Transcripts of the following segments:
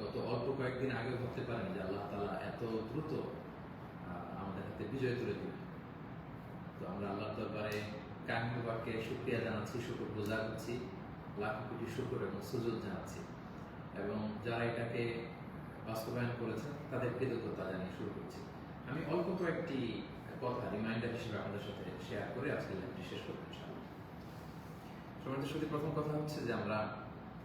গত অল্প কয়েকদিন আগে ভাবতে পারেন যে আল্লাহ তালা এত দ্রুত আমাদের হাতে বিজয় তুলে দিবেন। তো আমরা আল্লাহ দরবারে কাহিনীবাকে শুক্রিয়া জানাচ্ছি শুক্র বোঝা করছি, লাখ কোটি শুক্র এবং সুযোগ জানাচ্ছি। এবং যারা এটাকে বাস্তবায়ন করেছেন, তাদের কৃতজ্ঞতা জানিয়ে শুরু করছি। আমি অল্প কয়েকটি কথা রিমাইন্ডার হিসেবে আপনাদের সাথে শেয়ার করে আজকে লাইভটি শেষ করব ইনশাআল্লাহ। সমাজের সাথে প্রথম কথা হচ্ছে যে আমরা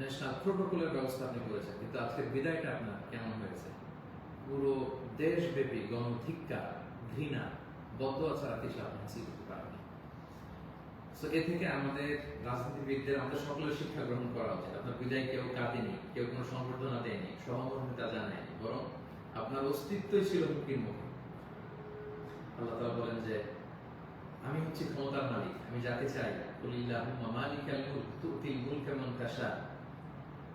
ন্যাশনাল প্রোটোকলের ব্যবস্থা আপনি করেছেন, কিন্তু আজকের বিদায়টা আপনার কেমন হয়েছে? পুরো দেশব্যাপী গণধিক্কা ঘৃণা বদয়া ছাড়া কিছু আপনি করতে পারেননি। সো এ থেকে আমাদের রাজনীতিবিদদের, আমাদের সকলের শিক্ষা গ্রহণ করা উচিত। আপনার বিদায় কেউ কাঁদেনি, কেউ কোনো সংবর্ধনা দেয়নি, সহমর্মিতা জানায়নি, বরং আপনার অস্তিত্বই ছিল হুমকির মুখে। আল্লাহ তাআলা বলেন যে, আমি হচ্ছি ক্ষমতার মালিক, আমি যাকে চাই, কুলিল্লাহুম্মা মালিকাল মুলক, তুতিল মুলকা মান তাশা।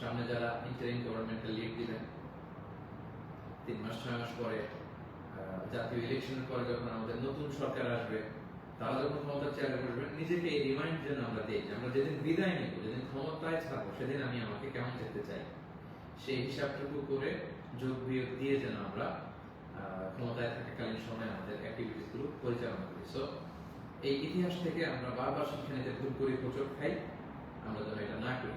সামনে যারা ইন্টারিম গভর্নমেন্টাল লিড দিবেন, তিন মাস, ছয় মাস পরে জাতীয় ইলেকশনের পরে যখন আমাদের নতুন সরকার আসবে, তারা যখন ক্ষমতার চেয়ারে বসবেন, নিজেকে এই রিমাইন্ড যেন আমরা দিই আমরা যেদিন বিদায় নেব, যেদিন ক্ষমতায় থাকব, সেদিন আমি আমাকে কেমন যেতে চাই? সেই হিসাবটুকু করে যোগ বিয়োগ দিয়ে যেন আমরা ক্ষমতায় থাকাকালীন সময় আমাদের অ্যাক্টিভিটিসগুলো পরিচালনা করি। সো এই ইতিহাস থেকে আমরা বারবার শিক্ষা নিতে ভুল করি, প্রচুর খাই, আমরা যেন এটা না করি।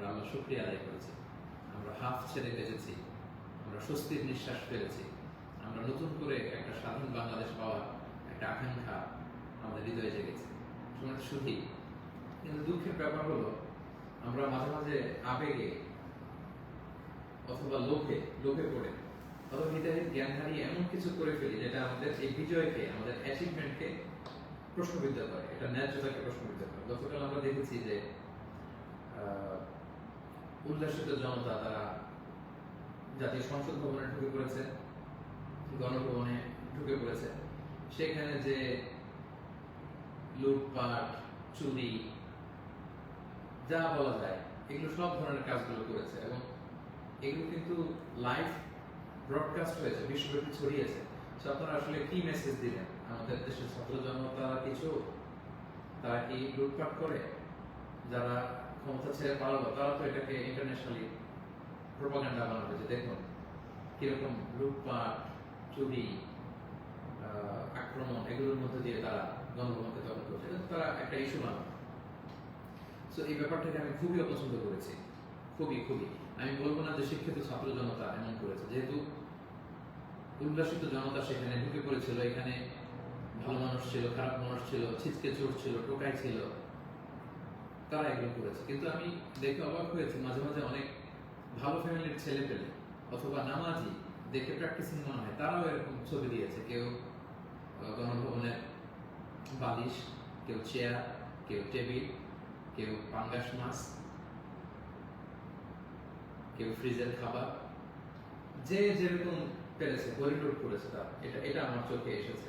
আমরা আল্লাহ শুক্রিয়া আদায় করেছি। আমরা হাফ ছেড়ে বেঁচেছি আমরা স্বস্তির নিঃশ্বাস ফেলেছি। আমরা নতুন করে একটা স্বাধীন বাংলাদেশ পাওয়ার একটা আকাঙ্ক্ষা আমাদের হৃদয়ে জেগেছে। সময় শুধুই কিন্তু দুঃখের ব্যাপার হলো, আমরা মাঝে মাঝে আবেগে অথবা লোভে লোভে পড়ে। অথবা হৃদয়ের জ্ঞান হারিয়ে এমন কিছু করে ফেলি যেটা আমাদের এই বিজয়কে, আমাদের অ্যাচিভমেন্টকে প্রশ্নবিদ্ধ করে। এটা ন্যায্যতাকে প্রশ্নবিদ্ধ করে। গতকাল আমরা দেখেছি যে উল্লাসিত জনতা তারা জাতীয় সংসদ ভবনে ঢুকে পড়েছে, গণভবনে ঢুকে পড়েছে। সেখানে যে লুটপাট, চুরি, যা বলা যায়, এগুলো সব ধরনের কাজগুলো করেছে এবং এগুলো কিন্তু লাইভ ব্রডকাস্ট হয়েছে, বিশ্বব্যাপী ছড়িয়েছে। আপনারা আসলে কি মেসেজ দিলেন? আমাদের দেশের ছাত্র জনতা কিছু? তারা কি লুটপাট করে? যারা ক্ষমতা ছেড়ে পালালো তারা তো এটাকে ইন্টারন্যাশনালি প্রোপাগান্ডা বানাবে যে দেখুন কীরকম লুটপাট, চুরি আক্রমণ এগুলোর মধ্যে দিয়ে তারা গণভবনকে দখল করছে। তারা একটা ইস্যু বানাবে। সো এই ব্যাপারটাকে আমি খুবই অপছন্দ করেছি। খুবই খুবই। আমি বলব না যে শিক্ষিত ছাত্র জনতা এমন করেছে। যেহেতু উল্লাসিত জনতা সেখানে ঢুকে পড়েছিল, এখানে ভালো মানুষ ছিল, খারাপ মানুষ ছিল ছিচকে চোর ছিল টোকাই ছিল তারা এগুলো করেছে। কিন্তু আমি দেখে অবাক হয়েছি, মাঝে মাঝে অনেক ভালো ফ্যামিলির ছেলে পেলে অথবা নামাজি দেখে প্র্যাকটিসিং মনে হয়, তারাও এরকম ছবি দিয়েছে। কেউ গণভবনের বালিশ, কেউ চেয়ার কেউ টেবিল কেউ পাঙ্গাস মাছ কেউ ফ্রিজের খাবার। যে যেরকম পেরেছে হরিলোড করেছে তার। এটা এটা আমার চোখে এসেছে।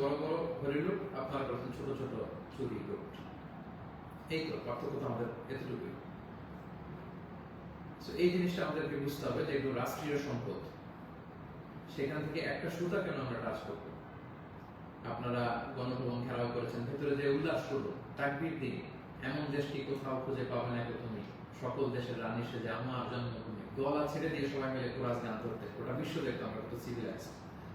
বড় বড় আপনারা করেছেন ছোট ছোট চুরি এই তো পার্থক্য তো আমাদের এতটুকুই। এই জিনিসটা আমাদেরকে বুঝতে হবে যে এগুলো রাষ্ট্রীয় সম্পদ। সেখান থেকে একটা সুতা কেন আমরা টাচ করব? আপনারা গণভবন ঘেরাও করেছেন, ভেতরে যে উল্লাস করল তাকবীর দিন, এমন দেশটি কোথাও খুঁজে পাবে না তুমি সকল দেশের রানী সেজে আমার জন্মভূমি। গলা ছেড়ে দিয়ে সবাই মিলে কোরআস গান করতে, গোটা বিশ্ব দেখতো আমরা কত সিভিলাইজ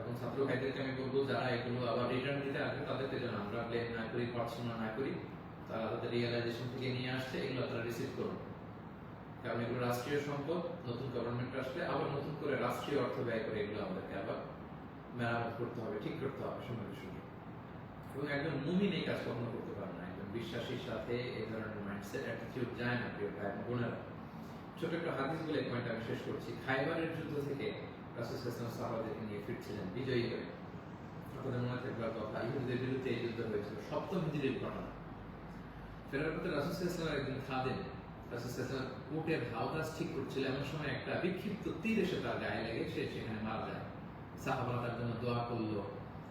এবং ছাত্র ভাইদেরকে আমি বলব, যারা এগুলো আবার রিটার্ন দিতে আসবে, তাদেরকে যেন আমরা ব্লেম না করি, পড়াশোনা না করি, তারা তাদের রিয়েলাইজেশন থেকে নিয়ে আসছে, এগুলো তারা রিসিভ করুন। কারণ এগুলো রাষ্ট্রীয় সম্পদ, নতুন গভর্নমেন্ট আসলে আবার নতুন করে রাষ্ট্রীয় অর্থ ব্যয় করে এগুলো আমাদেরকে আবার মেরামত করতে হবে, ঠিক করতে হবে সময় সুযোগ এবং একজন মুমিন এই কাজ কখনো করতে পারে না, একজন বিশ্বাসীর সাথে এই ধরনের মাইন্ডসেট অ্যাটিটিউড যায় না, প্রিয় ভাই বোনেরা। ছোট একটা হাদিস বলে পয়েন্ট আমি শেষ করছি। খাইবারের যুদ্ধ থেকে সাহাবাদেরকে নিয়ে ফিরছিলেন। বিজয়ী আপনাদের মনে কথা ইহুদিদের বিরুদ্ধে এই যুদ্ধ হয়েছিল। সপ্তম ঘটনা। ফেরার পথে একদিন খাদেন উটের হাওদাস ঠিক করছিল। এমন সময় একটা বিক্ষিপ্ত তীর এসে তার গায়ে লেগে, সে সেখানে মারা যায়। সাহাবারা তার জন্য দোয়া করল।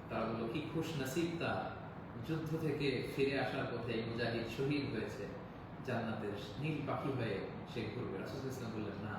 তারা বলল, কি খুশ নসিব তার যুদ্ধ থেকে ফিরে আসার পথে মুজাহিদ শহীদ হয়েছে। জান্নাতের নীল পাখি হয়ে সে ঘুরবে। রাসূল ইসলাম বললেন, না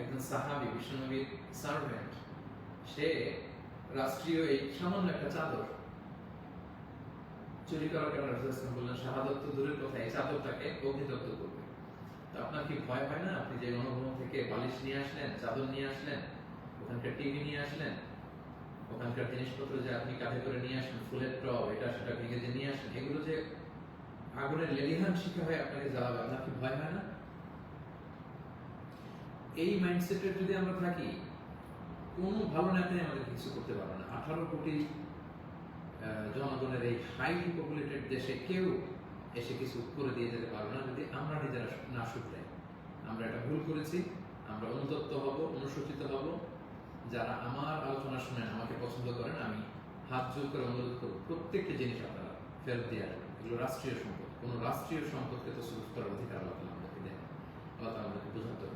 একজন সাহাবি বিষ্ণুনবীর সার্ভেন্ট সে রাষ্ট্রীয় এই সামান্য একটা চাদর চুরি করার কারণে রাসূল সাল্লাল্লাহু বললেন, শাহাদত তো দূরের কথা, এই চাদরটাকে অগ্নিদগ্ধ করবে। তো আপনার কি ভয় হয় না? আপনি যে গণভবন থেকে বালিশ নিয়ে আসলেন, চাদর নিয়ে আসলেন, ওখানকার টিভি নিয়ে আসলেন, ওখানকার জিনিসপত্র যে আপনি কাঁধে করে নিয়ে আসেন, ফুলের টব, এটা সেটা ভেঙে যে নিয়ে আসেন, এগুলো যে আগুনের লেলিহান শিখা হয়ে আপনাকে জ্বালাবে, আপনার কি ভয় হয় না? এই মাইন্ডসেটের যদি আমরা থাকি, কোনো ভালো নেতাই আমাদের কিছু করতে পারবে না। আঠারো কোটি জনগণের এই হাইলি পপুলেটেড দেশে কেউ এসে কিছু করে দিয়ে যেতে পারবে না যদি আমরা নিজেরা না শুধরাই। আমরা এটা ভুল করেছি, আমরা অনুতপ্ত হব অনুসূচিত হব। যারা আমার আলোচনা শুনেন আমাকে পছন্দ করেন, আমি হাত জোর করে অনুরোধ করব, প্রত্যেকটা জিনিস আপনারা ফেরত দিয়ে আসবেন। এগুলো রাষ্ট্রীয় সম্পদ। কোনো রাষ্ট্রীয় সম্পদকে তো সুযোগ করার অধিকার তাআলা আমাদেরকে দেন। আল্লাহ আমাদেরকে করুন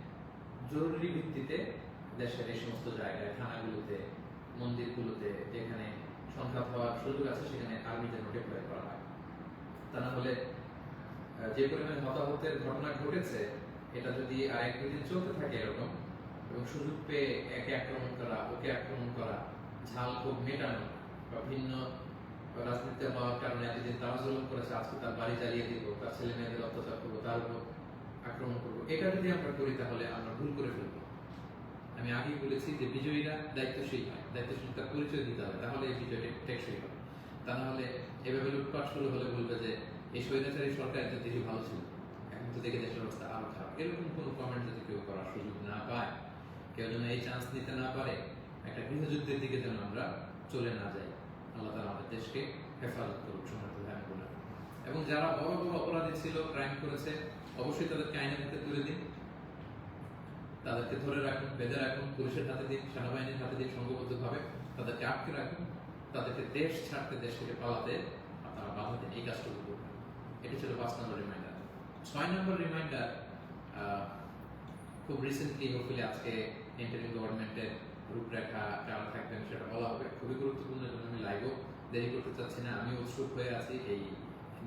জরুরি ভিত্তিতে দেশের এই সমস্ত জায়গায়, থানাগুলোতে, মন্দিরগুলোতে যেখানে সংঘাত হওয়ার সুযোগ আছে, সেখানে আর্মি যেন ডেপ্লয় করা হয়। তা না হলে যে পরিমাণ হতাহতের ঘটনা ঘটেছে, এটা যদি আর এক দুদিন চলতে থাকে এরকম, এবং সুযোগ পেয়ে একে আক্রমণ করা, ওকে আক্রমণ করা, ঝাল খুব মেটানো, বা ভিন্ন রাজনীতিতে হওয়ার কারণে এতদিন তারা জুলুম করেছে, আজকে তার বাড়ি জ্বালিয়ে দিব, তার ছেলে মেয়েদের অত্যাচার করব, তার উপর আক্রমণ করব। এটা যদি আমরা করি তাহলে আমরা ভুল করে ফেলব। আমি আগেই বলেছি যে বিজয়ীরা দায়িত্বশীল হয়। দায়িত্বশীলতার পরিচয় দিতে হবে, তাহলে এই বিজয় টেকসই হবে। তা না হলে এভাবে লুটপাট শুরু হলে বলবে যে, এই স্বৈরাচারী সরকার এত দেশে ভালো ছিল। এখন তো দেখে দেশের অবস্থা আরও খারাপ। এরকম কোনো কমেন্ট যদি কেউ করার সুযোগ না পায়, কেউ যেন এই চান্স নিতে না পারে, একটা গৃহযুদ্ধের দিকে যেন আমরা চলে না যাই। আল্লাহ তালা আমাদের দেশকে হেফাজত করুক সমর্থ ধ্যান করুন এবং যারা বড় বড় অপরাধী ছিল ক্রাইম করেছে, অবশ্যই তাদেরকে আইনের হাতে তুলে দিন। তাদেরকে ধরে রাখুন, বেঁধে রাখুন, পুলিশের হাতে দিন, সেনাবাহিনীর হাতে দিন সংঘবদ্ধভাবে তাদেরকে আটকে রাখুন। তাদেরকে দেশ ছাড়তে, দেশ থেকে পালাতে আপনারা বাধা দিন এই কাজটুকু করবেন এটি ছিল পাঁচ নম্বর রিমাইন্ডার ছয় নম্বর রিমাইন্ডার খুব রিসেন্টলি হোপফুলি আজকে ইন্টারিম গভর্নমেন্টের রূপরেখা কারা থাকবেন সেটা বলা হবে। খুবই গুরুত্বপূর্ণ জন্য আমি লাইভও দেরি করতে চাচ্ছি না। আমি উৎসুক হয়ে আছি এই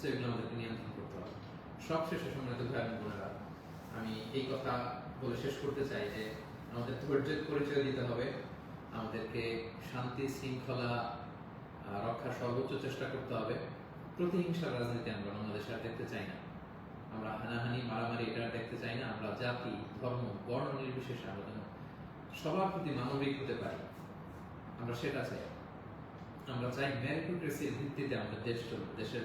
সেগুলো আমাদেরকে নিয়ন্ত্রণ করতে হবে। সব শেষে সম্মানিত ভাই বোনেরা। আমি এই কথা বলে শেষ করতে চাই যে, আমাদের ধৈর্যের পরিচয় দিতে হবে। আমাদেরকে শান্তি, শৃঙ্খলা রক্ষার সর্বোচ্চ চেষ্টা করতে হবে। প্রতিহিংসার রাজনীতি আমরা বাংলাদেশে আর দেখতে চাই না। আমরা হানাহানি, মারামারি এটা দেখতে চাই না। আমরা জাতি, ধর্ম, বর্ণ নির্বিশেষে আমরা যেন সবার প্রতি মানবিক হতে পারি। আমরা সেটা চাই। আমরা চাই মেরিটোক্রেসির ভিত্তিতে আমাদের দেশ চলবে দেশের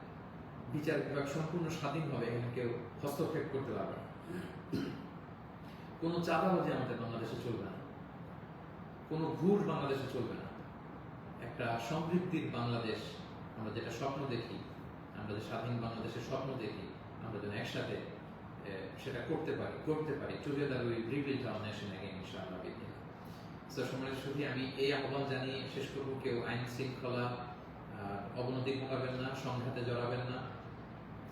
বিচার বিভাগ সম্পূর্ণ স্বাধীনভাবে এখানে কেউ হস্তক্ষেপ করতে পারবে না। কোনো চাঁদাবাজি আমাদের বাংলাদেশে চলবে না। কোনো ঘুষ বাংলাদেশে চলবে না। একটা সমৃদ্ধির বাংলাদেশ আমরা যেটা স্বপ্ন দেখি, আমরা যে স্বাধীন বাংলাদেশের স্বপ্ন দেখি, আমরা যেন একসাথে সেটা করতে পারি করতে পারি together we rebuild down nation again ইনশাআল্লাহ তো সময় সুখী, আমি এই আহ্বান জানিয়ে শেষ করব, কেউ আইন শৃঙ্খলা অবনতি ঘটাবেন না, সংঘাতে জড়াবেন না।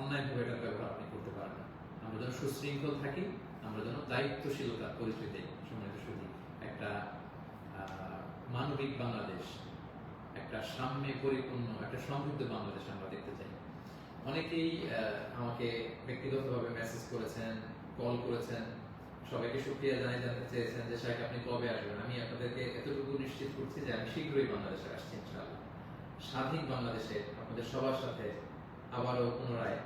অন্যায়ভাবে এটার ব্যবহার আপনি করতে পারেন না। আমরা যেন সুশৃঙ্খল থাকি, আমরা যেন দায়িত্বশীলতার পরিস্থিতি সম্মানিত সুদী একটা মানবিক বাংলাদেশ, একটা সাম্যে পরিপূর্ণ, একটা সমৃদ্ধ বাংলাদেশ আমরা দেখতে চাই। অনেকেই আমাকে ব্যক্তিগতভাবে মেসেজ করেছেন কল করেছেন। সবাইকে সুক্রিয়া জানাই জানতে চেয়েছেন যে সাহেব আপনি কবে আসবেন? আমি আপনাদেরকে এতটুকু নিশ্চিত করছি যে, আমি শীঘ্রই বাংলাদেশে আসছি, ইনশাআল্লাহ। স্বাধীন বাংলাদেশে আপনাদের সবার সাথে আবারও পুনরায় আহ,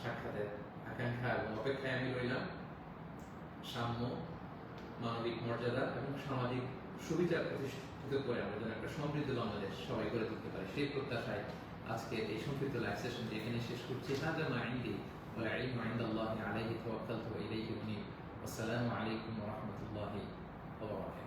সাক্ষাতের আকাঙ্ক্ষা এবং অপেক্ষায় আমি রইলাম সাম্য মানবিক মর্যাদা এবং সামাজিক সুবিচার প্রতিষ্ঠিত করে আমরা যেন একটা সমৃদ্ধ বাংলাদেশ সবাই করে তুলতে পারি সেই প্রত্যাশায় আজকে এই সংক্ষিপ্ত লাইভ সেশনটি এখানে শেষ করছি هذا ما عندي والعلم عند الله عليه توكلت وإليه أنيب والسلام عليكم ورحمة الله وبركاته